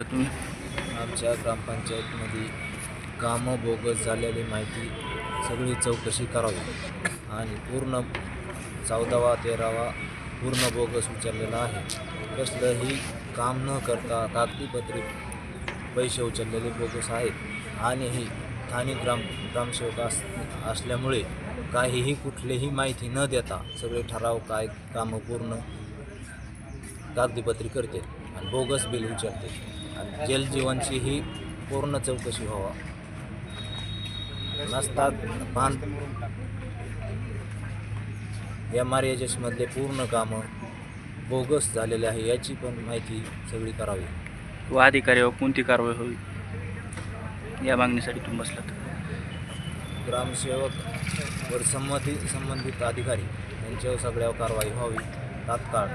तुम्ही आमच्या ग्रामपंचायतमध्ये कामं बोगस झालेली माहिती सगळी चौकशी करावी. आणि पूर्ण चौदावा तेरावा पूर्ण बोगस उचललेला आहे. कसलंही काम न करता कागदीपत्री पैसे उचललेले बोगस आहेत. आणि ही स्थानिक ग्राम ग्रामसेवक अस असल्यामुळे काहीही कुठलीही माहिती न देता सगळे ठराव काय कामं पूर्ण कागदीपत्री करते आणि बोगस बिल उचलते. आणि जलजीवनची ही पूर्ण चौकशी व्हावा. नसतात पान एम आर एजएसमधले पूर्ण कामं बोगस झालेले आहे याची पण माहिती सगळी करावी. व अधिकाऱ्यावर कोणती कारवाई होईल? या मागणीसाठी तुम्ही बसलात. ग्रामसेवक वर संमती संबंधित अधिकारी यांच्यावर सगळ्यावर कारवाई व्हावी तात्काळ.